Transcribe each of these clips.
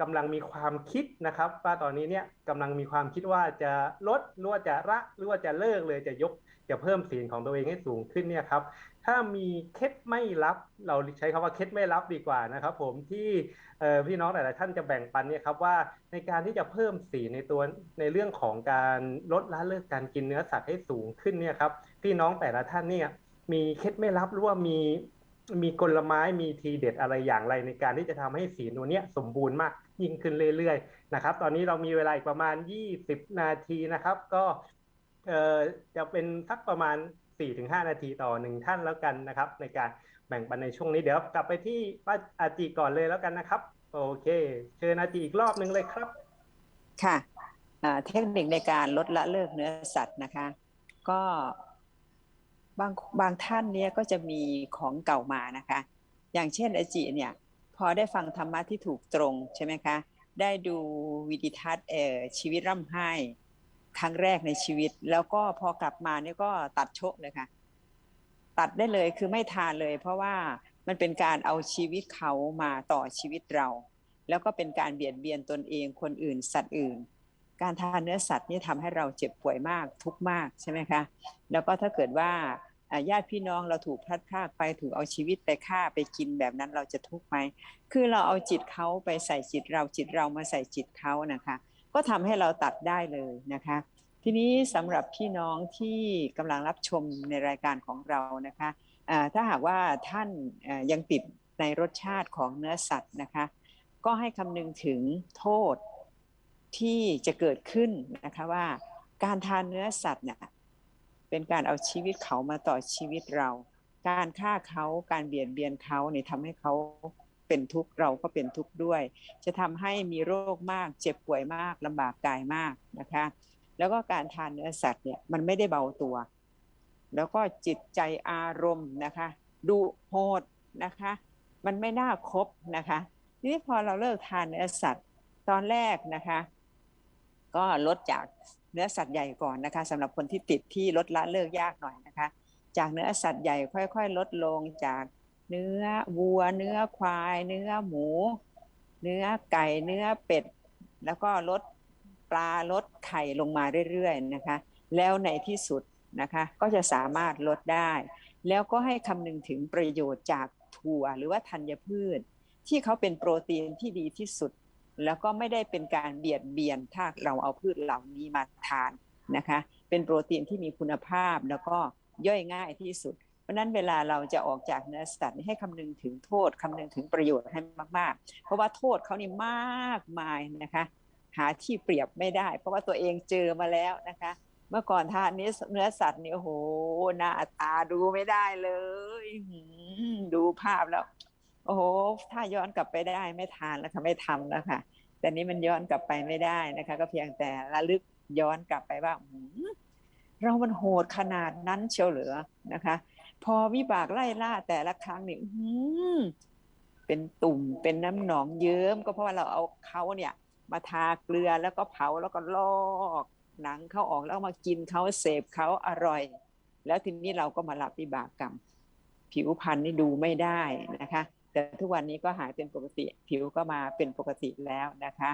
กำลังมีความคิดนะครับ ว่าตอนนี้เนี่ยกำลังมีความคิดว่าจะลดหรือว่าจะละหรือว่าจะเลิกเลยจะยกจะเพิ่มศีลของตัวเองให้สูงขึ้นเนี่ยครับ ถ้ามีเคล็ดไม่ลับ เราใช้คำว่าเคล็ดไม่ลับดีกว่านะครับ ผมที่พี่น้องหลาย ๆ ท่านจะแบ่งปันเนี่ยครับว่าในการที่จะเพิ่มศีในตัวในเรื่องของการลดละเลิกการกินเนื้อสัตว์ให้สูงขึ้นเนี่ยครับพี่น้องแต่ละท่านเนี่ยมีเคล็ดไม่ลับหรือว่ามี มีกลไม้มีทีเด็ดอะไรอย่างไรในการที่จะทำให้ศีลตัวเนี้ยสมบูรณ์มากยิ่งขึ้นเรื่อยๆนะครับ ตอนนี้เรามีเวลาอีกประมาณ 20 นาทีนะครับ ก็เอ่อจะเป็นสักประมาณ 4-5 นาทีต่อหนึ่งท่านแล้วกันนะครับ ในการแบ่งปันในช่วงนี้เดี๋ยวกลับไปที่ป้าอาจีก่อนเลยแล้วกันนะครับ โอเค เชิญอาจีอีกรอบหนึ่งเลยครับ ค่ะเทคนิคในการลดละเลิกเนื้อสัตว์นะคะ ก็ บางบางท่านเนี่ยก็จะมีของเก่ามานะคะ อย่างเช่นอาจิเนี่ยพอได้ฟังธรรมะที่ถูกตรงใช่ไหมคะ ได้ดูวิดิทัศน์เอ่อชีวิตร่ำไห้ครั้งแรกในชีวิต แล้วก็พอกลับมาเนี่ยก็ตัดโชะเลยค่ะ ตัดได้เลยคือไม่ทานเลย เพราะว่ามันเป็นการเอาชีวิตเขามาต่อชีวิตเรา แล้วก็เป็นการเบียดเบียนตนเองคนอื่นสัตว์อื่น การทานเนื้อสัตว์นี่ทำให้เราเจ็บป่วยมากทุกมากใช่ไหมคะ แล้วก็ถ้าเกิดว่า ญาติพี่น้องเราถูกพลัดพรากไปถูกเอาชีวิตไปฆ่าไปกินแบบนั้นเราจะทุกข์ไหมคือเราเอาจิตเขาไปใส่จิตเราจิตเรามาใส่จิตเขานะคะ ก็ทำให้เราตัดได้เลยนะคะ ทีนี้สำหรับพี่น้องที่กำลังรับชมในรายการของเรานะคะถ้าหากว่าท่านยังติดในรสชาติของเนื้อสัตว์นะคะ ก็ให้คำนึงถึงโทษที่จะเกิดขึ้นนะคะว่าการทานเนื้อสัตว์เนี่ย เป็นการเอาชีวิตเขามาต่อชีวิตเรา การฆ่าเขาการเบียดเบียนเขาเนี่ยทำให้เขาเป็นทุกข์เราก็เป็นทุกข์ด้วย จะทำให้มีโรคมากเจ็บป่วยมากลำบากกายมากนะคะ แล้วก็การทานเนื้อสัตว์เนี่ยมันไม่ได้เบาตัว แล้วก็จิตใจอารมณ์นะคะดุโหดนะคะ มันไม่น่าคบนะคะทีนี้พอเราเลิกทานเนื้อสัตว์ตอนแรกนะคะ ก็ลดจาก เนื้อสัตว์ใหญ่ก่อนนะคะสำหรับคนที่ติดที่ลดละเลิกยากหน่อยนะคะ จากเนื้อสัตว์ใหญ่ค่อยๆ ลดลงจากเนื้อวัว เนื้อควาย เนื้อหมู เนื้อไก่เนื้อเป็ด แล้วก็ลดปลาลดไข่ลงมาเรื่อยๆนะคะ แล้วในที่สุดนะคะก็จะสามารถลดได้ แล้วก็ให้คำนึงถึงประโยชน์จากถั่วหรือว่าธัญพืช ที่เขาเป็นโปรตีนที่ดีที่สุด แล้วก็ไม่ได้เป็นการเบียดเบียนถ้าเราเอาพืชเหล่านี้มาทานนะคะ เป็นโปรตีนที่มีคุณภาพแล้วก็ย่อยง่ายที่สุด เพราะนั้นเวลาเราจะออกจากเนื้อสัตว์ให้คำนึงถึงโทษคำนึงถึงประโยชน์ให้มาก ๆ เพราะว่าโทษเขานี่มากมายนะคะ หาที่เปรียบไม่ได้ เพราะว่าตัวเองเจอมาแล้วนะคะ เมื่อก่อนทานเนื้อเนื้อสัตว์นี่โอ้โหหน้าตาดูไม่ได้เลยหืมดูภาพแล้ว โอ้โหถ้าย้อนกลับไปได้ไม่ทานแล้วค่ะไม่ทำแล้วค่ะ แต่นี้มันย้อนกลับไปไม่ได้นะคะ ก็เพียงแต่ระลึกย้อนกลับไปว่าเรามันโหดขนาดนั้นเชียวเหลือนะคะ พอวิบากไล่ล่าแต่ละครั้งนี่เป็นตุ่มเป็นน้ำหนองเยิ้มก็เพราะว่าเราเอาเขาเนี่ย มาทาเกลือแล้วก็เผาแล้วก็ลอกหนังเขาออกแล้วมากินเขาเสพเขาอร่อย แล้วทีนี้เราก็มารับวิบากกรรม ผิวพรรณนี่ดูไม่ได้นะคะ แต่ทุกวันนี้ก็หายเป็นปกติ ผิวก็มาเป็นปกติแล้วนะคะ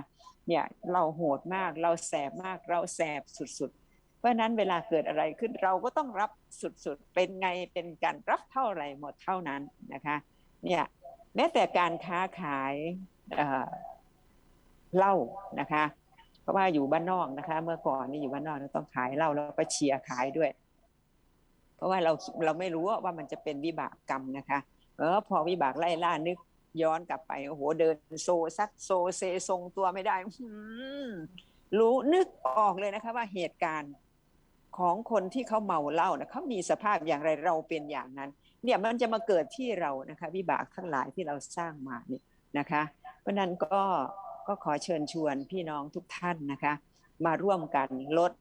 เนี่ยเราโหดมากเราแสบมากเราแสบสุดๆ เพราะนั้นเวลาเกิดอะไรขึ้นเราก็ต้องรับสุดๆ เป็นไงเป็นการรับเท่าไหร่หมดเท่านั้นนะคะเนี่ยแม้แต่การค้าขายเเหล้านะคะเพราะว่าอยู่บ้านนอกนะคะ เมื่อก่อนนี่อยู่บ้านนอกเราต้องขายเหล้าแล้วก็เชียร์ขายด้วย เพราะว่าเราเราไม่รู้ว่ามันจะเป็นวิบากกรรมนะคะ ออพอวิบากไล่ล่านึกย้อนกลับไปโอ้โหเดินโซซักโซเซทรงตัวไม่ได้รู้นึกออกเลยนะคะ ว่าเหตุการณ์ของคนที่เขาเมาเหล้านะเขามีสภาพอย่างไรเราเป็นอย่างนั้น เนี่ยมันจะมาเกิดที่เรานะคะ วิบากทั้งหลายที่เราสร้างมาเนี่ยนะคะ เพราะนั้นก็ก็ขอเชิญชวนพี่น้องทุกท่านนะคะ มาร่วมกันลด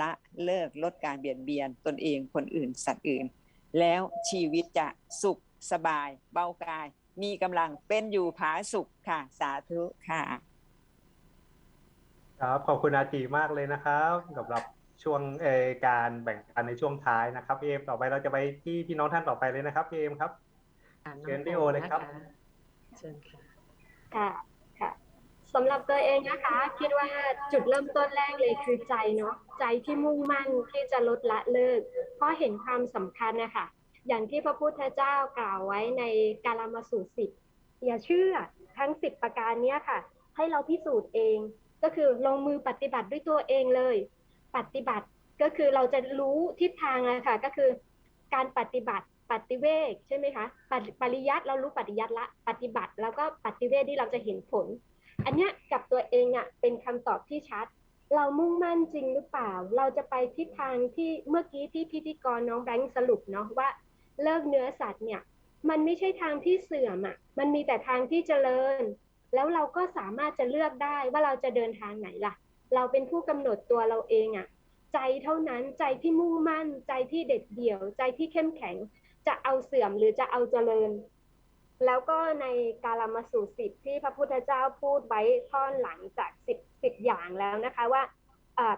ละเลิกลดการเบียดเบียนตนเองคนอื่นสัตว์อื่น แล้วชีวิตจะสุข สบาย เบากาย มีกำลังเป็นอยู่ผาสุขค่ะ สาธุค่ะ ครับขอบคุณอาจีมากเลยนะครับสำหรับช่วงเออการแบ่งปันในช่วงท้ายนะครับพี่เอมต่อไปเราจะไปที่พี่น้องท่านต่อไปเลยนะครับพี่เอมครับอ่าน้งเชิญพี่โอเลยครับนะะเชิญค่ะค่ะค่ะสำหรับตัวเองนะคะ คิดว่าจุดเริ่มต้นแรกเลยคือใจเนาะใจที่มุ่งมั่นที่จะลดละเลิก เพราะเห็นความสำคัญนะคะ อย่างที่พระพุทธเจ้ากล่าวไว้ในกาลามาสูตรสิบอย่าเชื่อทั้งสิบประการเนี้ยค่ะ ให้เราพิสูจน์เอง ก็คือลงมือปฏิบัติด้วยตัวเองเลย ปฏิบัติก็คือเราจะรู้ทิศทางอะค่ะ ก็คือการปฏิบัติปฏิเวกใช่ไหมคะปฏิปริยัติเรารู้ปฏิยัติละ ปฏิบัติ แล้วก็ปฏิเวทที่เราจะเห็นผล อันเนี้ยกับตัวเองอะเป็นคำตอบที่ชัด เรามุ่งมั่นจริงหรือเปล่า เราจะไปทิศทางที่เมื่อกี้ที่พิธีกรน้องแบงค์สรุปเนาะว่า เลิกเนื้อสัตว์เนี่ย มันไม่ใช่ทางที่เสื่อมอะ มันมีแต่ทางที่เจริญ แล้วเราก็สามารถจะเลือกได้ว่าเราจะเดินทางไหนล่ะ เราเป็นผู้กำหนดตัวเราเองอะ ใจเท่านั้นใจที่มุ่งมั่น ใจที่เด็ดเดี่ยว ใจที่เข้มแข็ง จะเอาเสื่อมหรือจะเอาเจริญ แล้วก็ในกาลมาสูตรสิบที่พระพุทธเจ้าพูดไว้ท่อนหลังจากสิบสิบอย่างแล้วนะคะว่า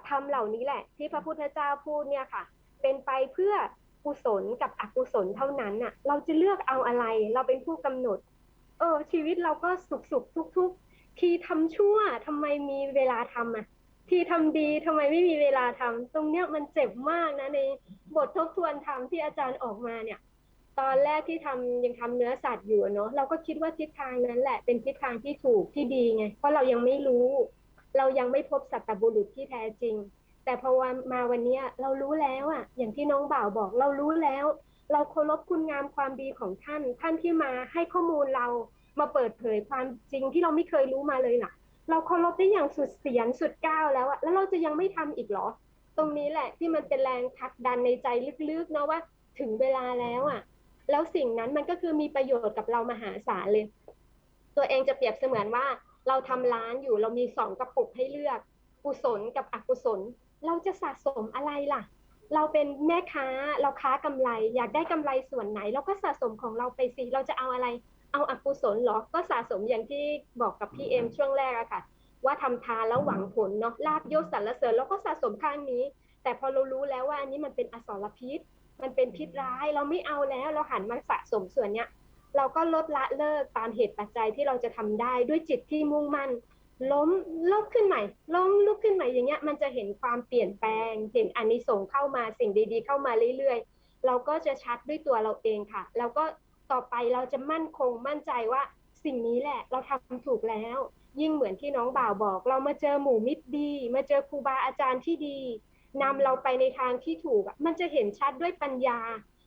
ทำเหล่านี้แหละ ที่พระพุทธเจ้าพูดเนี่ยค่ะ เป็นไปเพื่อ กุศลกับอกุศลเท่านั้นน่ะ เราจะเลือกเอาอะไร เราเป็นผู้กำหนด เออ ชีวิตเราก็สุขสุขทุกทุกทีทำชั่วทำไมมีเวลาทำอะ ทีทำดีทำไมไม่มีเวลาทำตรงเนี้ยมันเจ็บมากนะในบททบทวนธรรมที่อาจารย์ออกมาเนี่ย ตอนแรกที่ทำยังทำเนื้อสัตว์อยู่เนาะเราก็คิดว่าทิศทางนั้นแหละ เป็นทิศทางที่ถูกที่ดีไง เพราะเรายังไม่รู้ เรายังไม่พบสัตบุรุษที่แท้จริง แต่พอวันมาวันนี้เรารู้แล้วอะ อย่างที่น้องบ่าวบอกเรารู้แล้ว เราเคารพคุณงามความดีของท่าน ท่านที่มาให้ข้อมูลเรามาเปิดเผยความจริงที่เราไม่เคยรู้มาเลยล่ะ เราเคารพได้อย่างสุดเสียงสุดก้าวแล้วอะแล้วเราจะยังไม่ทำอีกเหรอ ตรงนี้แหละที่มันเป็นแรงผลักดันในใจลึกๆนะว่าถึงเวลาแล้วอะแล้วสิ่งนั้นมันก็คือมีประโยชน์กับเรามหาศาลเลย ตัวเองจะเปรียบเสมือนว่า เราทำร้านอยู่เรามีสองกระปุกให้เลือก กุศลกับอกุศล เราจะสะสมอะไรล่ะ เราเป็นแม่ค้าเราค้ากำไร อยากได้กำไรส่วนไหน เราก็สะสมของเราไปสิเราจะเอาอะไร เอาอกุศลเหรอก็สะสมอย่างที่บอกกับพี่เอ็มช่วงแรกอะค่ะ ว่าทำทานแล้วหวังผลเนาะลาบยศสรรเสริญเราก็สะสมข้างนี้ แต่พอเรารู้แล้วว่าอันนี้มันเป็นอสรพิษ มันเป็นพิษร้ายเราไม่เอาแล้วเราหันมาสะสมส่วนเนี้ยเราก็ลดละเลิกตามเหตุปัจจัยที่เราจะทำได้ด้วยจิตที่มุ่งมั่น ล้มลุกขึ้นใหม่ล้มลุกขึ้นใหม่อย่างเงี้ย มันจะเห็นความเปลี่ยนแปลงเห็นอานิสงส์เข้ามาสิ่งดีๆ เข้ามาเรื่อยๆ เราก็จะชัดด้วยตัวเราเองค่ะ แล้วก็ต่อไปเราจะมั่นคงมั่นใจว่าสิ่งนี้แหละ เราทำถูกแล้ว ยิ่งเหมือนที่น้องบ่าวบอก เรามาเจอหมู่มิตรดี มาเจอครูบาอาจารย์ที่ดีนำเราไปในทางที่ถูกมันจะเห็นชัดด้วยปัญญา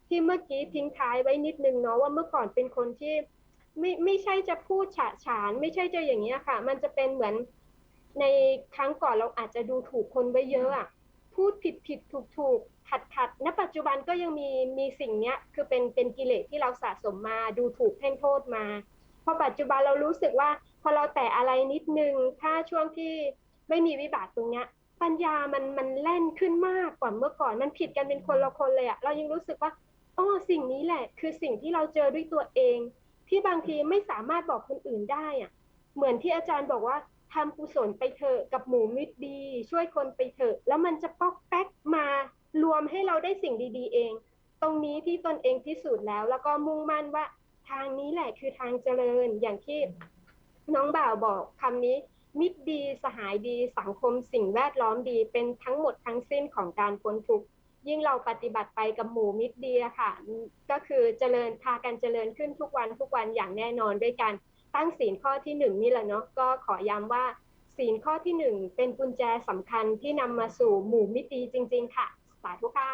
ที่เมื่อกี้ทิ้งท้ายไว้นิดนึงเนาะว่าเมื่อก่อนเป็นคนที่ ไม่ไม่ใช่จะพูดฉะฉาน ไม่ใช่จะอย่างนี้ค่ะ มันจะเป็นเหมือนในครั้งก่อนเราอาจจะดูถูกคนไว้เยอะอะพูดผิดผิดถูกถูกขัดขัดณปัจจุบันก็ยังมีมีสิ่งเนี้ยคือเป็นเป็นกิเลสที่เราสะสมมาดูถูกเพ่งโทษมาพอปัจจุบันเรารู้สึกว่า พอเราแตะอะไรนิดนึงถ้าช่วงที่ไม่มีวิบากตรงเนี้ยปัญญามันมันแล่นขึ้นมากกว่าเมื่อก่อนมันผิดกันเป็นคนละคนเลยอะเรายังรู้สึกว่าอ๋อสิ่งนี้แหละ คือสิ่งที่เราเจอด้วยตัวเอง ที่บางทีไม่สามารถบอกคนอื่นได้อะเหมือนที่อาจารย์บอกว่าทำกุศลไปเถอะกับหมู่มิตรดี ช่วยคนไปเถอะ แล้วมันจะป๊อกแป๊กมารวมให้เราได้สิ่งดี ๆ เอง ตรงนี้ที่ตนเองพิสูจน์แล้ว แล้วก็มุ่งมั่นว่าทางนี้แหละคือทางเจริญอย่างที่น้องบ่าวบอกคำนี้ มิตรดีสหายดีสังคมสิ่งแวดล้อมดีเป็นทั้งหมดทั้งสิ้นของการพ้นทุกข์ ยิ่งเราปฏิบัติไปกับหมู่มิตรดีค่ะ ก็คือเจริญพากันเจริญขึ้นทุกวันทุกวันอย่างแน่นอนด้วยการตั้งศีลข้อที่หนึ่งนี่แหละเนาะก็ขอย้ำว่าศีลข้อที่หนึ่งเป็นกุญแจสำคัญที่นำมาสู่หมู่มิตรดีจริง ๆ ค่ะ สาธุค่ะ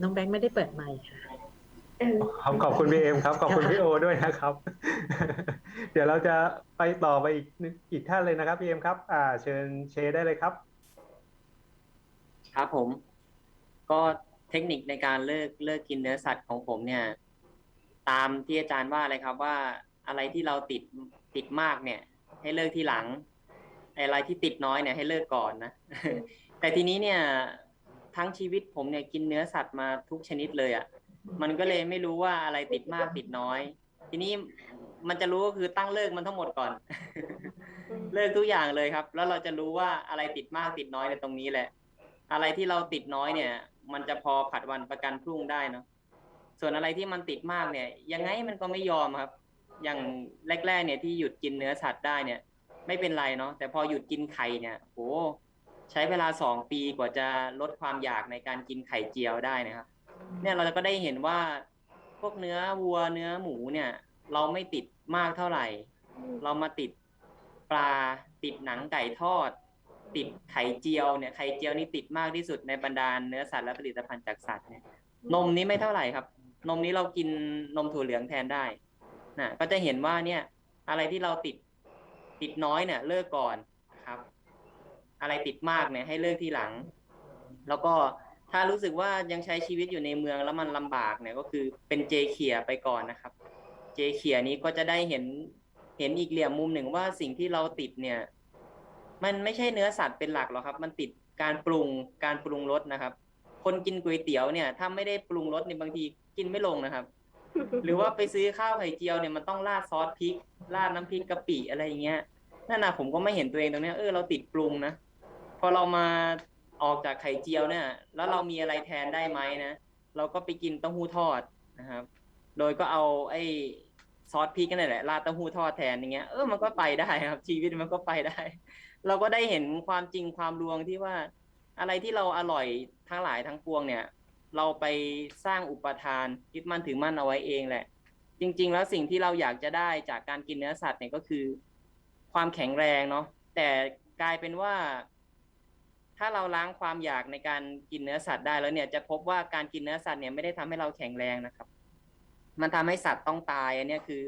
น้องแบงค์ไม่ได้เปิดไมค์ค่ะ ขอบขอบคุณพี่เอ็มครับขอบคุณพี่โอด้วยนะครับ เดี๋ยวเราจะไปต่อไปอีกอีกท่านเลยนะครับพี่เอ็มครับ อ่า เชิญเชได้เลยครับ ครับผม ก็เทคนิคในการเลิกเลิกกินเนื้อสัตว์ของผมเนี่ย ตามที่อาจารย์ว่าเลยครับว่าอะไรที่เราติดติดมากเนี่ย ให้เลิกที่หลังอะไรที่ติดน้อยเนี่ยให้เลิกก่อนนะแต่ทีนี้เนี่ยทั้งชีวิตผมเนี่ยกินเนื้อสัตว์มาทุกชนิดเลยอะ่ะ มันก็เลยไม่รู้ว่าอะไรติดมากติดน้อย ทีนี้มันจะรู้ก็คือตั้งเลิกมันทั้งหมดก่อน เลิกทุกอย่างเลยครับ แล้วเราจะรู้ว่าอะไรติดมากติดน้อยในตรงนี้แหละ อะไรที่เราติดน้อยเนี่ย มันจะพอผัดวันประกันพรุ่งได้เนาะส่วนอะไรที่มันติดมากเนี่ย ยังไงมันก็ไม่ยอมครับ อย่างแรกๆเนี่ยที่หยุดกินเนื้อสัตว์ได้เนี่ย ไม่เป็นไรเนาะแต่พอหยุดกินไข่เนี่ยโหใช้เวลาสองปีกว่าจะลดความอยากในการกินไข่เจียวได้นะครับ เนี่ยเราก็ได้เห็นว่าพวกเนื้อวัวเนื้อหมูเนี่ย เราไม่ติดมากเท่าไหร่ เรามาติดปลาติดหนังไก่ทอด ติดไข่เจียวเนี่ยไข่เจียวนี่ติดมากที่สุดในบรรดาเนื้อสัตว์และผลิตภัณฑ์จากสัตว์เนี่ยนมนี้ไม่เท่าไหร่ครับ นมนี้เรากินนมถั่วเหลืองแทนได้นะก็จะเห็นว่าเนี่ย อะไรที่เราติดติดน้อยเนี่ย เลิกก่อนครับ อะไรติดมากเนี่ยให้เลิกทีหลัง แล้วก็ ถ้ารู้สึกว่ายังใช้ชีวิตอยู่ในเมืองแล้วมันลำบากเนี่ยก็คือเป็นเจเขียไปก่อนนะครับ เจเขียนี้ก็จะได้เห็นเห็นอีกเหลี่ยมมุมหนึ่งว่าสิ่งที่เราติดเนี่ย มันไม่ใช่เนื้อสัตว์เป็นหลักหรอกครับ มันติดการปรุงการปรุงรสนะครับ คนกินก๋วยเตี๋ยวเนี่ย ถ้าไม่ได้ปรุงรสเนี่ยบางทีกินไม่ลงนะครับ หรือว่าไปซื้อข้าวไข่เจียวเนี่ยมันต้องราดซอสพริกราดน้ำพริกกะปิอะไรอย่างเงี้ยนั่นนะผมก็ไม่เห็นตัวเองตรงเนี้ยเออเราติดปรุงนะพอเรามา ออกจากไข่เจียวเนี่ย แล้วเรามีอะไรแทนได้ไหมนะเราก็ไปกินเต้าหู้ทอดนะครับ โดยก็เอาไอ้ซอสพริกนั่นแหละราดเต้าหู้ทอดแทนอย่างเงี้ยเออมันก็ไปได้ครับ ชีวิตมันก็ไปได้ เราก็ได้เห็นความจริงความลวงที่ว่า อะไรที่เราอร่อยทั้งหลายทั้งปวงเนี่ย เราไปสร้างอุปทานยึดมั่นถือมั่นเอาไว้เองแหละ จริง ๆ แล้วสิ่งที่เราอยากจะได้จากการกินเนื้อสัตว์เนี่ยก็คือ ความแข็งแรงเนาะแต่กลายเป็นว่า ถ้าเราล้างความอยากในการกินเนื้อสัตว์ได้แล้วเนี่ยจะพบว่าการกินเนื้อสัตว์เนี่ยไม่ได้ทำให้เราแข็งแรงนะครับ มันทำให้สัตว์ต้องตายอันนี้คือ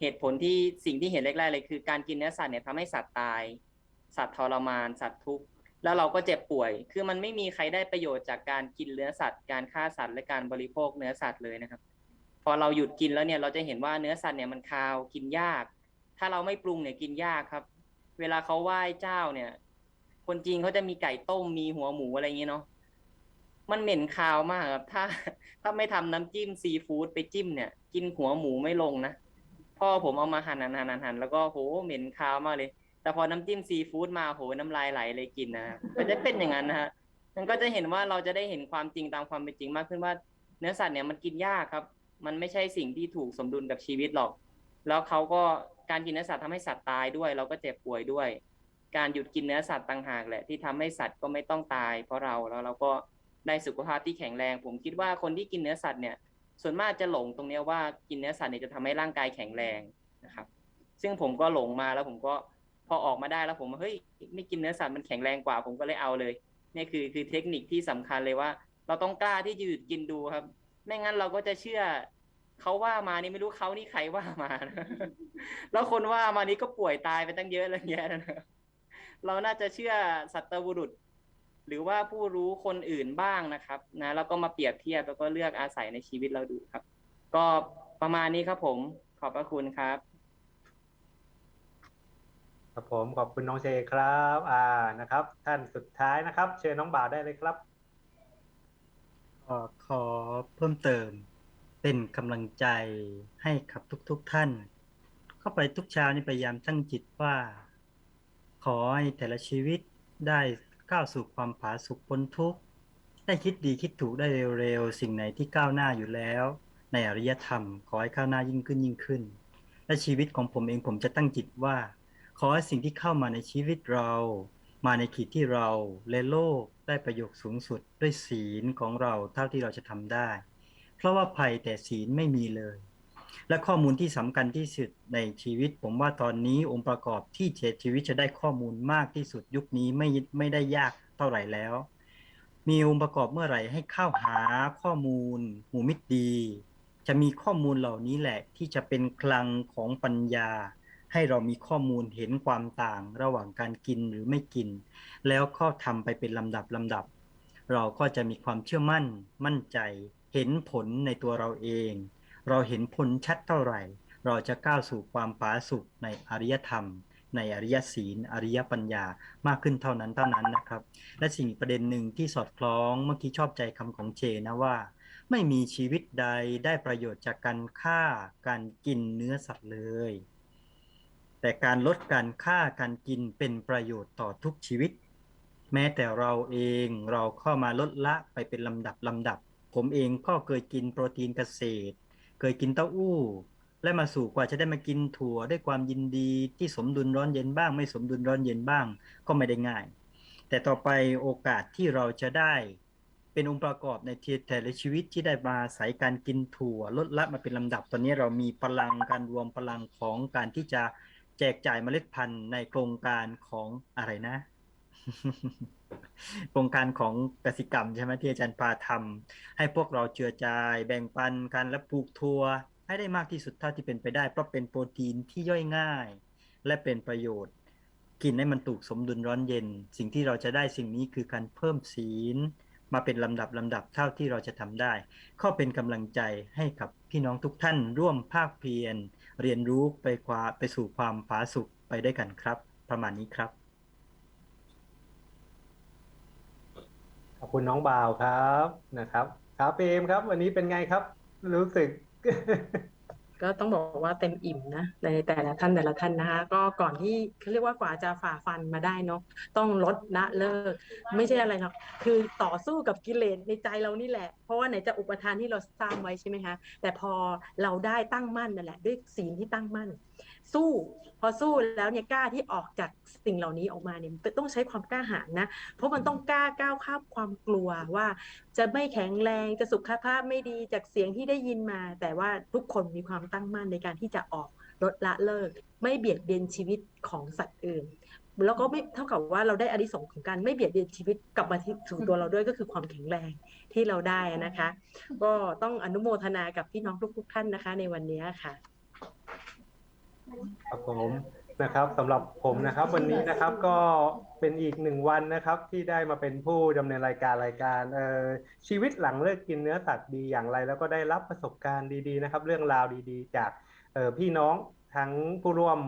เหตุผลที่สิ่งที่เห็นแรกๆเลยคือการกินเนื้อสัตว์เนี่ยทำให้สัตว์ตาย สัตว์ทรมาน สัตว์ทุกข์แล้วเราก็เจ็บป่วย คือมันไม่มีใครได้ประโยชน์จากการกินเนื้อสัตว์ การฆ่าสัตว์และการบริโภคเนื้อสัตว์เลยนะครับ พอเราหยุดกินแล้วเนี่ยเราจะเห็นว่าเนื้อสัตว์เนี่ยมันคาวกินยาก ถ้าเราไม่ปรุงเนี่ยกินยากครับ เวลาเขาไหว้เจ้าเนี่ย คนจีนเขาจะมีไก่ต้มมีหัวหมูอะไรอย่างเงี้ยเนาะมันเหม็นคาวมากครับ ถ้า ถ้าไม่ทำน้ำจิ้มซีฟู้ดไปจิ้มเนี่ย กินหัวหมูไม่ลงนะพ่อผมเอามาหั่นหั่นหั่นหั่นแล้วก็โหเหม็นคาวมากเลย แต่พอน้ำจิ้มซีฟู้ดมาโหน้ำลายไหลเลยกินนะฮะก็จะเป็นอย่างนั้นนะฮะมันก็จะเห็นว่าเราจะได้เห็นความจริงตามความเป็นจริงมากขึ้นว่า เนื้อสัตว์เนี่ยมันกินยากครับ มันไม่ใช่สิ่งที่ถูกสมดุลกับชีวิตหรอก แล้วเขาก็การกินเนื้อสัตว์ทำให้สัตว์ตายด้วย เราก็เจ็บป่วยด้วย การหยุดกินเนื้อสัตว์ต่างหากแหละที่ทำให้สัตว์ก็ไม่ต้องตาย เพราะเราแล้วเราก็ได้สุขภาพที่แข็งแรง ผมคิดว่าคนที่กินเนื้อสัตว์เนี่ยส่วนมากจะหลงตรงนี้ว่ากินเนื้อสัตว์เนี่ยจะทำให้ร่างกายแข็งแรงนะครับ ซึ่งผมก็หลงมาแล้วผมก็พอออกมาได้แล้วผมเฮ้ยไม่กินเนื้อสัตว์มันแข็งแรงกว่า ผมก็เลยเอาเลยนี่คือคือเทคนิคที่สำคัญเลยว่า เราต้องกล้าที่จะหยุดกินดูครับ ไม่งั้นเราก็จะเชื่อเขาว่ามานี่ไม่รู้เขานี่ใครว่ามา แล้วคนว่ามานี่ก็ป่วยตายไปตั้งเยอะแล้วแยะนะ เราน่าจะเชื่อสัตบุรุษ หรือว่าผู้รู้คนอื่นบ้างนะครับนะแล้วก็มาเปรียบเทียบแล้วก็เลือกอาศัยในชีวิตเราดูครับ ก็ประมาณนี้ครับผมขอบพระคุณครับครับผมขอบคุณน้องเจครับอ่านะครับ ท่านสุดท้ายนะครับ เชิญน้องบ่าวได้เลยครับก็ขอเพิ่มเติมเป็นกำลังใจให้กับทุกๆทท่าน เข้าไปทุกเช้านี่พยายามตั้งจิตว่า ขอให้แต่ละชีวิตได้ก้าวสู่ความผาสุกพ้นทุกข์ ได้คิดดีคิดถูกได้เร็วๆ สิ่งไหนที่ก้าวหน้าอยู่แล้ว ในอริยธรรม ขอให้ก้าวหน้ายิ่งขึ้นยิ่งขึ้น และชีวิตของผมเองผมจะตั้งจิตว่า ขอให้สิ่งที่เข้ามาในชีวิตเรา มาในขีดที่เราและโลกได้ประโยชน์สูงสุดด้วยศีลของเราเท่าที่เราจะทำได้ เพราะว่าภัยแต่ศีลไม่มีเลย และข้อมูลที่สำคัญที่สุดในชีวิต ผมว่าตอนนี้องค์ประกอบที่เสียชีวิตจะได้ข้อมูลมากที่สุดยุคนี้ไม่ไม่ได้ยากเท่าไหร่แล้ว มีองค์ประกอบเมื่อไหร่ให้เข้าหาข้อมูลหมู่มิตรดี จะมีข้อมูลเหล่านี้แหละ ที่จะเป็นคลังของปัญญา ให้เรามีข้อมูลเห็นความต่างระหว่างการกินหรือไม่กิน แล้วก็ทำไปเป็นลำดับลำดับ เราก็จะมีความเชื่อมั่นมั่นใจเห็นผลในตัวเราเอง เราเห็นผลชัดเท่าไหร่ เราจะก้าวสู่ความผาสุกในอริยธรรม ในอริยศีล อริยปัญญามากขึ้นเท่านั้นเท่านั้นนะครับ และสิ่งประเด็นหนึ่งที่สอดคล้องเมื่อกี้ชอบใจคำของเจนะว่า ไม่มีชีวิตใดได้ประโยชน์จากการฆ่าการกินเนื้อสัตว์เลย แต่การลดการฆ่าการกินเป็นประโยชน์ต่อทุกชีวิต แม้แต่เราเองเราเข้ามาลดละไปเป็นลำดับลำดับ ผมเองก็เคยกินโปรตีนเกษตร เคยกินเต้าหู้ และมาสู่กว่าจะได้มากินถั่วด้วยความยินดีที่สมดุลร้อนเย็นบ้าง ไม่สมดุลร้อนเย็นบ้างก็ไม่ได้ง่าย แต่ต่อไปโอกาสที่เราจะได้เป็นองค์ประกอบในแต่ละชีวิตที่ได้มาอายการกินถั่วลดละมาเป็นลำดับ ตอนนี้เรามีพลังการรวมพลังของการที่จะแจกจ่ายเมล็ดพันธุ์ในโครงการของอะไรนะ โครงการของกสิกรรมใช่ไหมที่อาจารย์ปาทำให้พวกเราเจือจาย แบ่งปันกันและปลูกถั่วให้ได้มากที่สุดเท่าที่เป็นไปได้ เพราะเป็นโปรตีนที่ย่อยง่าย และเป็นประโยชน์ กินให้มันถูกสมดุลร้อนเย็น สิ่งที่เราจะได้สิ่งนี้คือการเพิ่มศีล มาเป็นลำดับลำดับเท่าที่เราจะทำได้ ก็เป็นกำลังใจให้กับพี่น้องทุกท่านร่วมภาคเพียรเรียนรู้ไปกว่าไปสู่ความผาสุกไปได้วยกันครับ ประมาณนี้ครับ ขอบคุณน้องบ่าวครับนะครับ ครับเปมครับ วันนี้เป็นไงครับ รู้สึก ก็ต้องบอกว่าเต็มอิ่มนะในแต่ละท่านแต่ละท่านนะคะ ก็ก่อนที่เขาเรียกว่ากว่าจะฝ่าฟันมาได้เนาะต้องลดละเลิก ไม่ใช่อะไรหรอกคือต่อสู้กับกิเลสในใจเรานี่แหละ เพราะว่าไหนจะอุปทานที่เราสร้างไว้ใช่ไหมคะแต่พอเราได้ตั้งมั่นนั่นแหละ ด้วยศีลที่ตั้งมั่น สู้ พอสู้แล้วเนี่ยกล้าที่ออกจากสิ่งเหล่านี้ออกมาเนี่ยต้องใช้ความกล้าหาญนะ เพราะมันต้องกล้าก้าวข้ามความกลัวว่า จะไม่แข็งแรงจะสุขภาพไม่ดีจากเสียงที่ได้ยินมา แต่ว่าทุกคนมีความตั้งมั่นในการที่จะออกลดละเลิก ไม่เบียดเบียนชีวิตของสัตว์อื่นแล้วก็ไม่เท่ากับว่าเราได้อานิสงส์ของการไม่เบียดเบียนชีวิตกลับมาที่สู่ตัวเราด้วยก็คือความแข็งแรงที่เราได้นะคะ ก็ต้องอนุโมทนากับพี่น้องทุกๆท่านนะคะ ในวันนี้ค่ะ ครับผมนะครับสำหรับผมนะครับ วันนี้นะครับก็เป็นอีกหนึ่งวันนะครับที่ได้มาเป็นผู้ดำเนินรายการรายการเอ่อชีวิตหลังเลิกกินเนื้อสัตว์ดีอย่างไร แล้วก็ได้รับประสบการณ์ดีๆนะครับ เรื่องราวดีๆ จากเอ่อพี่น้องทั้งผู้ร่วม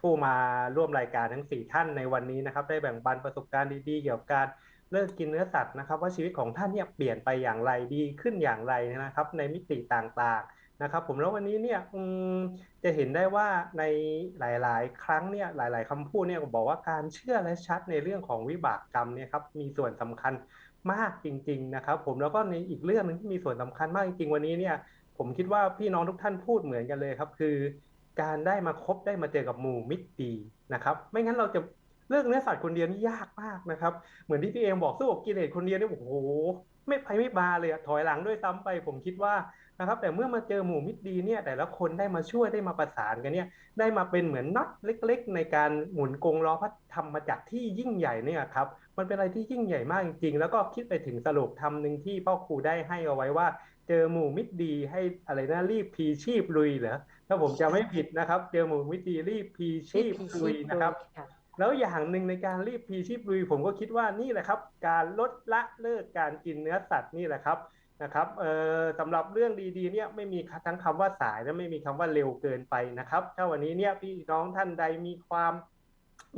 ผู้มาร่วมรายการทั้งสี่ท่านในวันนี้นะครับ ได้แบ่งปันประสบการณ์ดีๆ เกี่ยวกับการเลิกกินเนื้อสัตว์นะครับ ว่าชีวิตของท่านเนี่ยเปลี่ยนไปอย่างไรดีขึ้นอย่างไรนะครับ ในมิติต่างๆ นะครับผมแล้ววันนี้เนี่ยจะเห็นได้ว่าในหลาย ๆ ครั้งเนี่ยหลาย ๆคำพูดเนี่ยบอกว่าการเชื่อและชัดในเรื่องของวิบากกรรมเนี่ยครับมีส่วนสำคัญมากจริง ๆ นะครับ ผมแล้วก็ในอีกเรื่องหนึงที่มีส่วนสำคัญมากจริง ๆ วันนี้เนี่ยผมคิดว่าพี่น้องทุกท่านพูดเหมือนกันเลยครับ คือการได้มาคบได้มาเจอกับหมู่มิตรดีนะครับ ไม่งั้นเราจะเลิกเนื้อสัตว์คนเดียวนี่ยากมากนะครับ เหมือนที่พี่เอมบอกสู้กับกิเลสคนเดียวนี่โอ้โหไม่ไปไม่มาเลยถอยหลังด้วยซ้ำไป ผมคิดว่า นะครับ แต่เมื่อมาเจอหมู่มิตรดีเนี่ยแต่ละคนได้มาช่วยได้มาประสานกันเนี่ยได้มาเป็นเหมือนน็อตเล็ก ๆ ในการหมุนกงล้อพระธรรมจักรที่ยิ่งใหญ่เนี่ยครับมันเป็นอะไรที่ยิ่งใหญ่มากจริงๆ แล้วก็คิดไปถึงสรุปธรรมหนึ่งที่พ่อครูได้ให้เอาไว้ว่า เจอหมู่มิตรดีให้อะไรนะรีบพีชีพลุยเหรอถ้าผมจำไม่ผิดนะครับ เจอหมู่มิตรดีรีบพีชีพลุยนะครับแล้วอย่างหนึ่งในการรีบพีชีพลุยผมก็คิดว่านี่แหละครับ การลดละเลิกการกินเนื้อสัตว์นี่แหละครับ นะครับเอ่อสำหรับเรื่องดีๆเนี่ยไม่มีทั้งคำว่าสายและไม่มีคำว่าเร็วเกินไปนะครับ ถ้าวันนี้เนี่ยพี่น้องท่านใดมีความ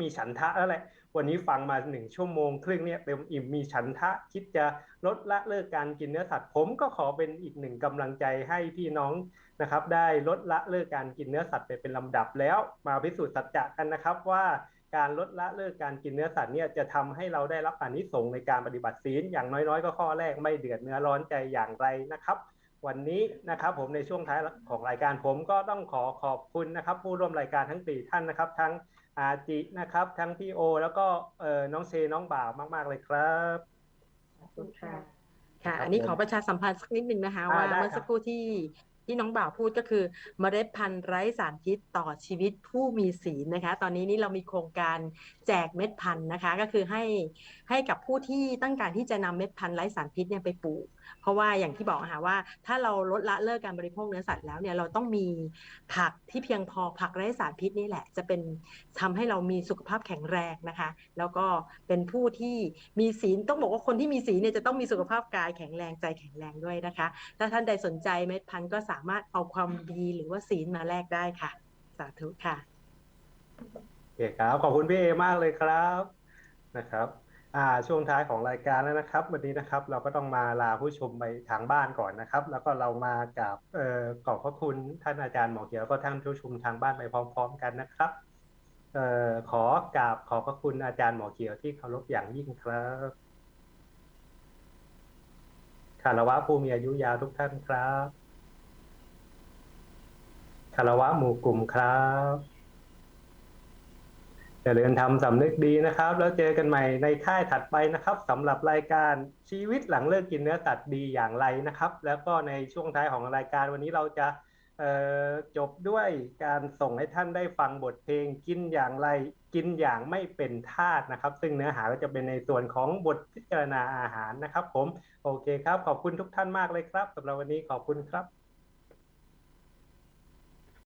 มีฉันทะแล้วแหละ วันนี้ฟังมาหนึ่งชั่วโมงครึ่งเนี่ยเต็มอิ่มมีฉันทะคิดจะลดละเลิกการกินเนื้อสัตว์ ผมก็ขอเป็นอีกหนึ่งกำลังใจให้พี่น้องนะครับ ได้ลดละเลิกการกินเนื้อสัตว์ไปเป็นลำดับแล้ว มาพิสูจน์สัจจะกันนะครับว่า การลดละเลิกการกินเนื้อสัตว์เนี่ยจะทำให้เราได้รับอานิสงส์ในการปฏิบัติศีลอย่างน้อยๆ ก็ข้อแรกไม่เดือดเนื้อร้อนใจอย่างไรนะครับ วันนี้นะครับผมในช่วงท้ายของรายการผมก็ต้องขอขอบคุณนะครับ ผู้ร่วมรายการทั้งสี่ท่านนะครับ ทั้งอาจินะครับทั้งพี่โอ แล้วก็เอ่อน้องเชน้องบ่าวมาก ๆ เลยครับขอบคุณค่ะครัค่ะบอันนี้ผมขอประชาสัมพันธ์สักนิดนึงนะคะอ่าว่าได้เมื่อสักครู่ที่ ที่น้องบ่าวพูดก็คือเมล็ดพันธุ์ไร้สารพิษต่อชีวิตผู้มีศีลนะคะ ตอนนี้นี่เรามีโครงการแจกเม็ดพันธุ์นะคะ ก็คือให้ให้กับผู้ที่ต้องการที่จะนำเม็ดพันธุ์ไร้สารพิษเนี่ยไปปลูก เพราะว่าอย่างที่บอกนะคะว่า ถ้าเราลดละเลิกการบริโภคเนื้อสัตว์แล้วเนี่ยเราต้องมีผักที่เพียงพอผักไร้สารพิษนี่แหละ จะเป็นทำให้เรามีสุขภาพแข็งแรงนะคะ แล้วก็เป็นผู้ที่มีศีลต้องบอกว่าคนที่มีศีลเนี่ยจะต้องมีสุขภาพกายแข็งแรงใจแข็งแรงด้วยนะคะ ถ้าท่านใดสนใจเม็ดพันธุ์ก็สามารถเอาความดีหรือว่าศีลมาแลกได้ค่ะ สาธุค่ะโอเคครับขอบคุณพี่เอมากเลยครับนะครับ อ่าช่วงท้ายของรายการแล้วนะครับ วันนี้นะครับเราก็ต้องมาลาผู้ชมไปทางบ้านก่อนนะครับ แล้วก็เรามากับเอ่อขอบพระคุณท่านอาจารย์หมอเขียวแล้วก็ท่านผู้ชมทางบ้านไปพร้อม ๆ กันนะครับเอ่อขอกราบขอบพระคุณอาจารย์หมอเขียวที่เคารพอย่างยิ่งครับคารวะผู้มีอายุยาวทุกท่านครับคารวะหมู่กลุ่มครับ อย่าลืมทำสำนึกดีนะครับ แล้วเจอกันใหม่ในค่ายถัดไปนะครับสำหรับรายการชีวิตหลังเลิกกินเนื้อสัตว์ดีอย่างไรนะครับ แล้วก็ในช่วงท้ายของรายการวันนี้เราจะจบด้วยการส่งให้ท่านได้ฟังบทเพลงกินอย่างไรกินอย่างไม่เป็นทาสนะครับ ซึ่งเนื้อหาก็จะเป็นในส่วนของบทพิจารณาอาหารนะครับ ผม โอเคครับ ขอบคุณทุกท่านมากเลยครับสำหรับวันนี้ขอบคุณครับ